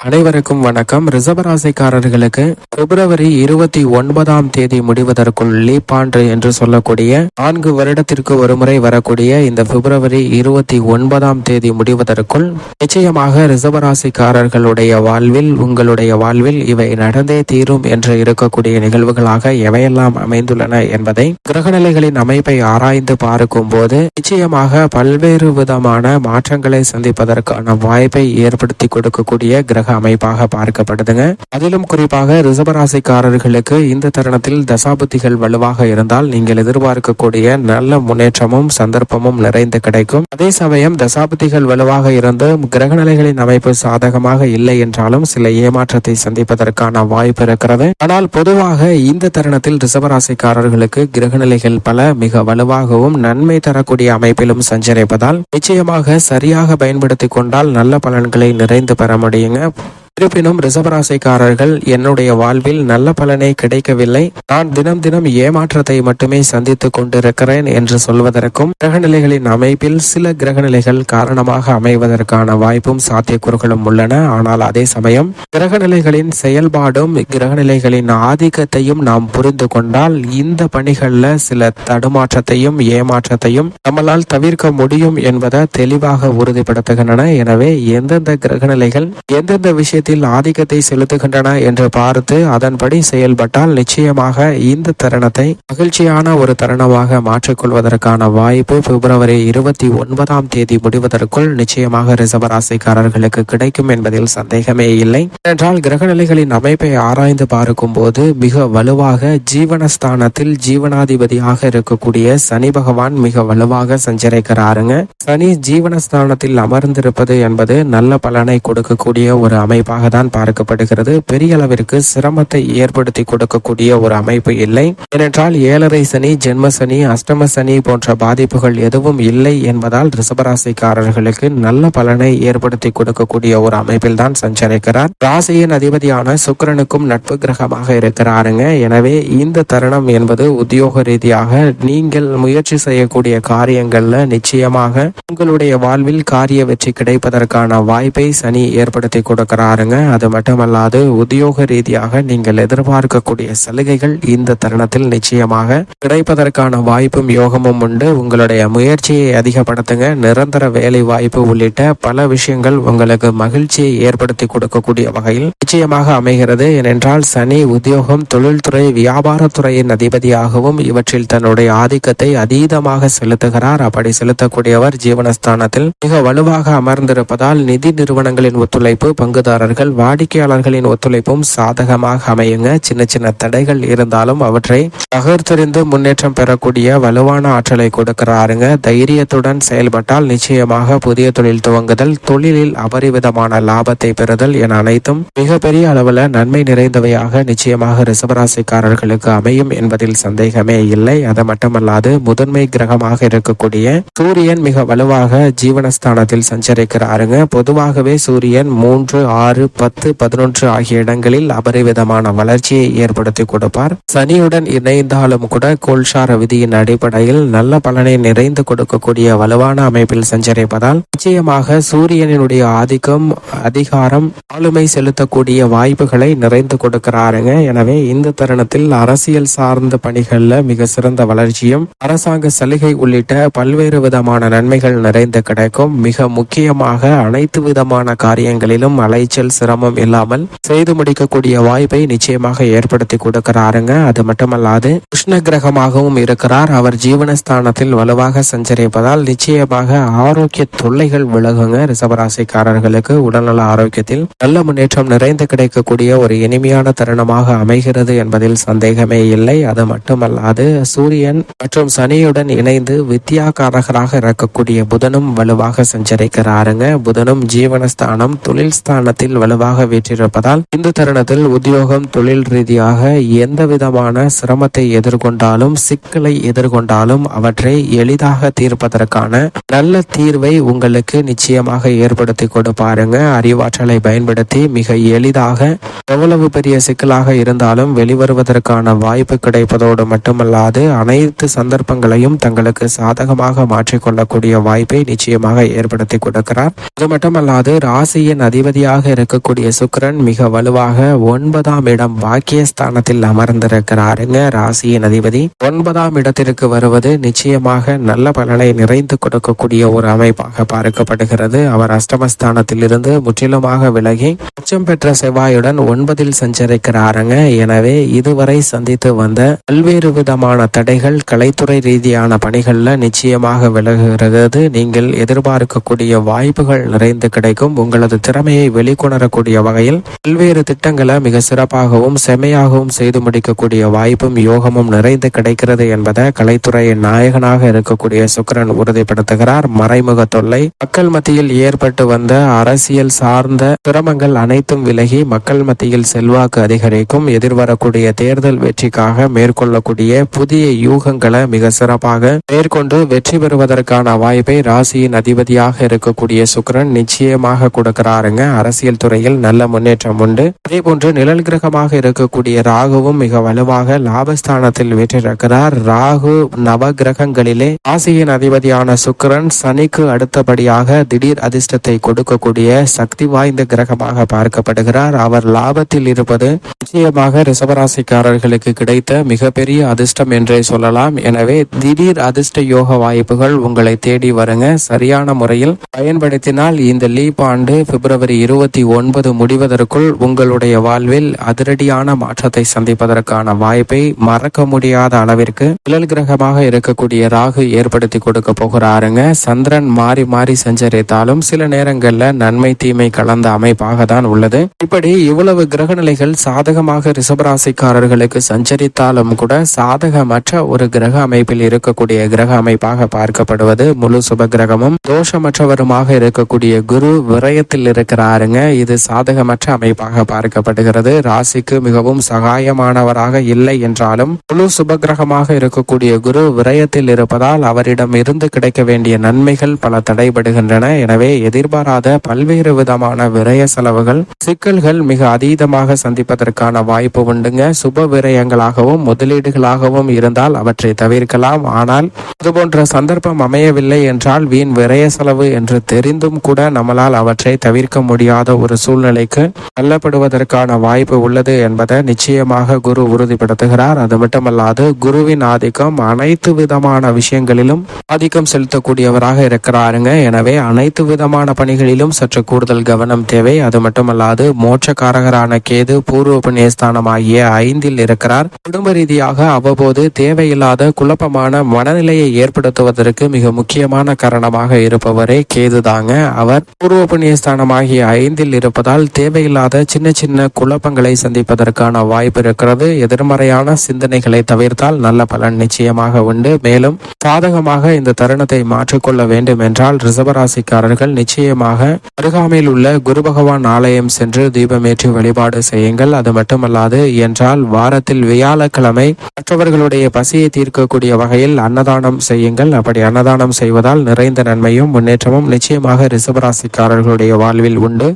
அனைவருக்கும் வணக்கம். ரிசர்வராசிக்காரர்களுக்கு பிப்ரவரி இருபத்தி ஒன்பதாம் தேதி முடிவதற்குள் லீப் ஆண்டு என்று சொல்லக்கூடிய நான்கு வருடத்திற்கு ஒருமுறை வரக்கூடிய இந்த பிப்ரவரி இருபத்தி ஒன்பதாம் தேதி முடிவதற்குள் நிச்சயமாக ரிசர்வராசிக்காரர்களுடைய வாழ்வில் உங்களுடைய வாழ்வில் இவை நடந்தே தீரும் என்று இருக்கக்கூடிய நிகழ்வுகளாக எவையெல்லாம் அமைந்துள்ளன என்பதை கிரகநிலைகளின் அமைப்பை ஆராய்ந்து பார்க்கும் போது நிச்சயமாக பல்வேறு விதமான மாற்றங்களை சந்திப்பதற்கான வாய்ப்பை ஏற்படுத்தி கொடுக்கக்கூடிய கிரக அமைப்பாக பார்க்கப்படுதுங்க அதிலும் குறிப்பாக ரிசர்வராசிக்காரர்களுக்கு இந்த தருணத்தில் தசாபுத்திகள் வலுவாக இருந்தால் நீங்கள் எதிர்பார்க்கக்கூடிய நல்ல முன்னேற்றமும் சந்தர்ப்பமும் நிறைந்து கிடைக்கும். அதே சமயம் தசாபுத்திகள் வலுவாக இருந்து கிரகநிலைகளின் அமைப்பு சாதகமாக இல்லை என்றாலும் சில ஏமாற்றத்தை சந்திப்பதற்கான வாய்ப்பு இருக்கிறது. ஆனால் பொதுவாக இந்த தருணத்தில் ரிசர்வராசிக்காரர்களுக்கு கிரகநிலைகள் பல மிக வலுவாகவும் நன்மை தரக்கூடிய அமைப்பிலும் சஞ்சரிப்பதால் நிச்சயமாக சரியாக பயன்படுத்திக் கொண்டால் நல்ல பலன்களை நிறைந்து பெற முடியுங்க. இருப்பினும் ரிசபராசிக்காரர்கள் என்னுடைய வாழ்வில் நல்ல பலனே கிடைக்கவில்லை. நான் தினம் தினம் ஏமாற்றத்தை மட்டுமே சந்தித்துக் கொண்டிருக்கிறேன் என்று சொல்வதற்கும் கிரகநிலைகளின் அமைப்பில் சில கிரகநிலைகள் காரணமாக அமைவதற்கான வாய்ப்பும் சாத்தியக்கூறுகளும் உள்ளன. ஆனால் அதே சமயம் கிரகநிலைகளின் செயல்பாடும் கிரகநிலைகளின் ஆதிக்கத்தையும் நாம் புரிந்து கொண்டால் இந்த பணிகள்ல சில தடுமாற்றத்தையும் ஏமாற்றத்தையும் நம்மளால் தவிர்க்க முடியும் என்பதை தெளிவாக உறுதிப்படுத்துகின்றன. எனவே எந்தெந்த கிரகநிலைகள் எந்தெந்த விஷயத்தை விஷயத்தில் ஆதிக்கத்தை செலுத்துகின்றன என்று பார்த்து அதன்படி செயல்பட்டால் நிச்சயமாக இந்த தருணத்தை மகிழ்ச்சியான ஒரு தருணமாக மாற்றிக்கொள்வதற்கான வாய்ப்பு பிப்ரவரி இருபத்தி ஒன்பதாம் தேதி முடிவதற்குள் நிச்சயமாக ரிசர்வராசிக்காரர்களுக்கு கிடைக்கும் என்பதில் சந்தேகமே இல்லை. என்றால் கிரகநிலைகளின் அமைப்பை ஆராய்ந்து பார்க்கும் போது மிக வலுவாக ஜீவனஸ்தானத்தில் ஜீவனாதிபதியாக இருக்கக்கூடிய சனி பகவான் மிக வலுவாக சஞ்சரிக்கிறாருங்க. சனி ஜீவனஸ்தானத்தில் அமர்ந்திருப்பது என்பது நல்ல பலனை கொடுக்கக்கூடிய ஒரு அமைப்பாக தான் பார்க்கப்படுகிறது. பெரிய அளவிற்கு சிரமத்தை ஏற்படுத்தி கொடுக்கக்கூடிய ஒரு அமைப்பு இல்லை. ஏனென்றால் ஏழரை சனி ஜென்ம சனி அஷ்டம சனி போன்ற பாதிப்புகள் எதுவும் இல்லை என்பதால் ரிசபராசிக்காரர்களுக்கு நல்ல பலனை ஏற்படுத்தி கொடுக்கக்கூடிய ஒரு அமைப்பில் தான் சஞ்சரிக்கிறார். ராசியின் அதிபதியான சுக்கிரனுக்கும் நட்பு கிரகமாக இருக்கிறாருங்க. எனவே இந்த தருணம் என்பது உத்தியோக ரீதியாக நீங்கள் முயற்சி செய்யக்கூடிய காரியங்கள்ல நிச்சயமாக உங்களுடைய வாழ்வில் காரிய வெற்றி கிடைப்பதற்கான வாய்ப்பை சனி ஏற்படுத்தி கொடுக்கிறாருங்க. அது மட்டுமல்லாது உத்தியோக ரீதியாக நீங்கள் எதிர்பார்க்கக்கூடிய சலுகைகள் இந்த தருணத்தில் நிச்சயமாக கிடைப்பதற்கான வாய்ப்பும் யோகமும் உண்டு. உங்களுடைய முயற்சியை அதிகப்படுத்துங்க. நிரந்தர வேலை வாய்ப்பு உள்ளிட்ட பல விஷயங்கள் உங்களுக்கு மகிழ்ச்சியை ஏற்படுத்தி கொடுக்கக்கூடிய வகையில் நிச்சயமாக அமைகிறது. ஏனென்றால் சனி உத்தியோகம் தொழில்துறை வியாபாரத்துறையின் அதிபதியாகவும் இவற்றில் தன்னுடைய ஆதிக்கத்தை அதீதமாக செலுத்துகிறார். அப்படி செலுத்தக்கூடியவர் ஜீவனஸ்தானத்தில் மிக வலுவாக அமர்ந்திருப்பதால் நிதி நிறுவனங்களின் ஒத்துழைப்பு பங்குதாரர்கள் வாடிக்கையாளர்களின் ஒத்துழைப்பும் சாதகமாக அமையுங்க. சின்ன சின்ன தடைகள் இருந்தாலும் அவற்றை தகர்த்தெறிந்து முன்னேற்றம் பெறக்கூடிய வலுவான ஆற்றலை கொடுக்கிறாருங்க. தைரியத்துடன் செயல்பட்டால் நிச்சயமாக புதிய தொழில் துவங்குதல் தொழிலில் அபரிவிதமான லாபத்தை பெறுதல் என அனைத்தும் மிகப்பெரிய அளவில் நன்மை நிறைந்தவையாக நிச்சயமாக ரிசவராசிக்காரர்களுக்கு அமையும் என்பதில் சந்தேகமே இல்லை. அது மட்டுமல்லாது முதன்மை கிரகமாக இருக்கக்கூடிய சூரியன் மிக வலுவாக ஜீவனஸ்தானத்தில் சஞ்சரிக்கிறாருங்க. பொதுவாகவே சூரியன் மூன்று ஆறு பத்து பதினொன்று ஆகிய இடங்களில் அபரிவிதமான வளர்ச்சியை ஏற்படுத்தி கொடுப்பார். சனியுடன் இணைந்தாலும் கூட கோல்சார விதியின் அடிப்படையில் நல்ல பலனை நிறைந்து கொடுக்கக்கூடிய வலுவான அமைப்பில் சஞ்சரிப்பதால் நிச்சயமாக சூரியனினுடைய ஆதிக்கம் அதிகாரம் ஆளுமை செலுத்தக்கூடிய வாய்ப்புகளை நிறைந்து கொடுக்கிறாருங்க. எனவே இந்த தருணத்தில் அரசியல் சார்ந்த பணிகள்ல மிக சிறந்த வளர்ச்சியும் அரசாங்க சலுகை உள்ளிட்ட பல்வேறு விதமான நன்மைகள் நிறைந்து கிடைக்கும். மிக முக்கியமாக அனைத்து விதமான காரியங்களிலும் அலைச்சல் சிரமம் இல்லாமல் செய்து முடிக்கக்கூடிய வாய்ப்பை நிச்சயமாக ஏற்படுத்தி கொடுக்கிறாருங்க. அது மட்டுமல்லாது கிருஷ்ண கிரகமாகவும் இருக்கிறார். அவர் ஜீவனஸ்தானத்தில் வலுவாக சஞ்சரிப்பதால் நிச்சயமாக ஆரோக்கிய தொல்லைகள் விலகுங்க. ரிசவராசிக்காரர்களுக்கு உடல்நல ஆரோக்கியத்தில் நல்ல முன்னேற்றம் நிறைந்து கிடைக்கக்கூடிய ஒரு இனிமையான தருணமாக அமைகிறது என்பதில் சந்தேகமே இல்லை. அது மட்டுமல்லாது சூரியன் மற்றும் சனியுடன் இணைந்து வித்யாகாரகராக இருக்கக்கூடிய புதனும் வலுவாக சஞ்சரிக்கிறாருங்க. புதனும் ஜீவனஸ்தானம் தொழில் ஸ்தானத்தில் வலுவாக வீற்றிருப்பதால் இந்த தருணத்தில் உத்தியோகம் தொழில் ரீதியாக எந்த விதமான சிரமத்தை எதிர்கொண்டாலும் சிக்கலை எதிர்கொண்டாலும் அவற்றை எளிதாக தீர்ப்பதற்கான நல்ல தீர்வை உங்களுக்கு நிச்சயமாக ஏற்படுத்தி கொடுப்பாருங்க. அறிவாற்றலை பயன்படுத்தி மிக எளிதாக எவ்வளவு பெரிய சிக்கலாக இருந்தாலும் வெளிவருவதற்கான வாய்ப்பு கிடைப்பதோடு மட்டுமல்லாது அனைத்து சந்தர்ப்பங்களையும் தங்களுக்கு சாதகமாக மாற்றிக்கொள்ளக்கூடிய வாய்ப்பை நிச்சயமாக ஏற்படுத்தி கொடுக்கிறார். அது மட்டுமல்லாது ராசியின் அதிபதியாக இருக்கக்கூடிய சுக்கரன் மிக வலுவாக ஒன்பதாம் இடம் பாக்கியஸ்தானத்தில் அமர்ந்திருக்கிறாருங்க ராசியின் அதிபதி. ஒன்பதாம் இடத்திற்கு வருவது நிச்சயமாக நல்ல பலனை நிறைந்து கொடுக்கக்கூடிய ஒரு அமைப்பாக பார்க்கப்படுகிறது. அவர் அஷ்டமஸ்தானத்தில் இருந்து முற்றிலுமாக விலகி உச்சம் பெற்ற செவ்வாயுடன் ஒன்பதில் சஞ்சரிக்கிறாருங்க. எனவே இதுவரை சந்தித்து வந்த பல்வேறு விதமான தடைகள் கலைத்துறை ரீதியான பணிகள்ல நிச்சயமாக விலகுகிறது. நீங்கள் எதிர்பார்க்கக்கூடிய வாய்ப்புகள் நிறைந்து கிடைக்கும். உங்களது திறமையை உணரக்கூடிய வகையில் பல்வேறு திட்டங்களை மிக சிறப்பாகவும் செமையாகவும் செய்து முடிக்கக்கூடிய வாய்ப்பும் யோகமும் நிறைந்து கிடைக்கிறது என்பதை கலைத்துறையின் நாயகனாக இருக்கக்கூடிய சுக்கிரன் உறுதிப்படுத்துகிறார். மறைமுக தொல்லை மக்கள் மத்தியில் ஏற்பட்டு வந்த அரசியல் சார்ந்த சிரமங்கள் அனைத்தும் விலகி மக்கள் மத்தியில் செல்வாக்கு அதிகரிக்கும். எதிர்வரக்கூடிய தேர்தல் வெற்றிக்காக மேற்கொள்ளக்கூடிய புதிய யூகங்களை மிக சிறப்பாக மேற்கொண்டு வெற்றி பெறுவதற்கான வாய்ப்பை ராசியின் அதிபதியாக இருக்கக்கூடிய சுக்கிரன் நிச்சயமாக கொடுக்கிறாருங்க. அரசியல் துறையில் நல்ல முன்னேற்றம் உண்டு. அதே போன்று நிழல் கிரகமாக இருக்கக்கூடிய ராகுவும் மிக வலுவாக லாபஸ்தானத்தில் வீற்றிருக்கிறார். ராகு நவ கிரகங்களிலே ராசியின் அதிபதியான சுக்கிரன் சனிக்கு அடுத்தபடியாக திடீர் அதிர்ஷ்டத்தை கொடுக்கக்கூடிய சக்தி வாய்ந்த கிரகமாக பார்க்கப்படுகிறார். அவர் லாபத்தில் இருப்பது நிச்சயமாக ரிசவராசிக்காரர்களுக்கு கிடைத்த மிகப்பெரிய அதிர்ஷ்டம் என்றே சொல்லலாம். எனவே திடீர் அதிர்ஷ்ட யோக வாய்ப்புகள் உங்களை தேடி வருங்க. சரியான முறையில் பயன்படுத்தினால் இந்த லீப் ஆண்டு பிப்ரவரி இருபத்தி ஒன்பது முடிவதற்குள் உங்களுடைய வாழ்வில் அதிரடியான மாற்றத்தை சந்திப்பதற்கான வாய்ப்பை மறக்க முடியாத அளவிற்கு நிழல் கிரகமாக இருக்கக்கூடிய ராகு ஏற்படுத்தி கொடுக்க போகிறாருங்க. சந்திரன் மாறி மாறி சஞ்சரித்தாலும் சில நேரங்கள்ல நன்மை தீமை கலந்த அமைப்பாக தான் உள்ளது. இப்படி இவ்வளவு கிரக நிலைகள் சாதகமாக ரிஷபராசிக்காரர்களுக்கு சஞ்சரித்தாலும் கூட சாதகமற்ற ஒரு கிரக அமைப்பில் இருக்கக்கூடிய கிரக அமைப்பாக பார்க்கப்படுவது முழு சுப கிரகமும். தோஷமற்றவருமாக இருக்கக்கூடிய குரு விரயத்தில் இருக்கிறாருங்க. இது சாதகமற்ற அமைப்பாக பார்க்கப்படுகிறது. ராசிக்கு மிகவும் சகாயமானவராக இல்லை என்றாலும் முழு சுபகிரகமாக இருக்கக்கூடிய குரு விரயத்தில் இருப்பதால் அவரிடம் இருந்து கிடைக்க வேண்டிய நன்மைகள் பல தடைபடுகின்றன. எனவே எதிர்பாராத பல்வேறு விதமான விரய செலவுகள் சிக்கல்கள் மிக அதீதமாக சந்திப்பதற்கான வாய்ப்பு உண்டுங்க. சுப விரயங்களாகவும் முதலீடுகளாகவும் இருந்தால் அவற்றை தவிர்க்கலாம். ஆனால் இதுபோன்ற சந்தர்ப்பம் அமையவில்லை என்றால் வீண் விரய செலவு என்று தெரிந்தும் கூட நம்மளால் அவற்றை தவிர்க்க முடியாத ஒரு சூழ்நிலைக்கு தள்ளப்படுவதற்கான வாய்ப்பு உள்ளது என்பதை நிச்சயமாக குரு உறுதிப்படுத்துகிறார். அது மட்டுமல்லாது குருவின் ஆதிக்கம் அனைத்து விதமான விஷயங்களிலும் ஆதிக்கம் செலுத்தக்கூடியவராக இருக்கிறாருங்க. எனவே அனைத்து விதமான பணிகளிலும் சற்று கூடுதல் கவனம் தேவை. அது மட்டுமல்லாது மோட்சக்காரகரான கேது பூர்வ புண்ணியஸ்தானம் ஆகிய ஐந்தில் இருக்கிறார். குடும்ப ரீதியாக அவ்வப்போது தேவையில்லாத குழப்பமான மனநிலையை ஏற்படுத்துவதற்கு மிக முக்கியமான காரணமாக இருப்பவரே கேது தாங்க அவர் பூர்வ புண்ணியஸ்தானம் ஆகிய இருப்பதால் தேவையில்லாத சின்ன சின்ன குழப்பங்களை சந்திப்பதற்கான வாய்ப்பு இருக்கிறது. எதிர்மறையான சிந்தனைகளை தவிர்த்தால் நல்ல பலன் நிச்சயமாக உண்டு. மேலும் சாதகமாக இந்த தருணத்தை மாற்றிக்கொள்ள வேண்டும் என்றால் ரிசவராசிக்காரர்கள் நிச்சயமாக அருகாமையில் உள்ள குரு பகவான் ஆலயம் சென்று தீபமேற்றி வழிபாடு செய்யுங்கள். அது மட்டுமல்லாது என்றால் வாரத்தில் வியாழக்கிழமை மற்றவர்களுடைய பசியை தீர்க்கக்கூடிய வகையில் அன்னதானம் செய்யுங்கள். அப்படி அன்னதானம் செய்வதால் நிறைந்த நன்மையும் முன்னேற்றமும் நிச்சயமாக ரிசவராசிக்காரர்களுடைய வாழ்வில் உண்டு.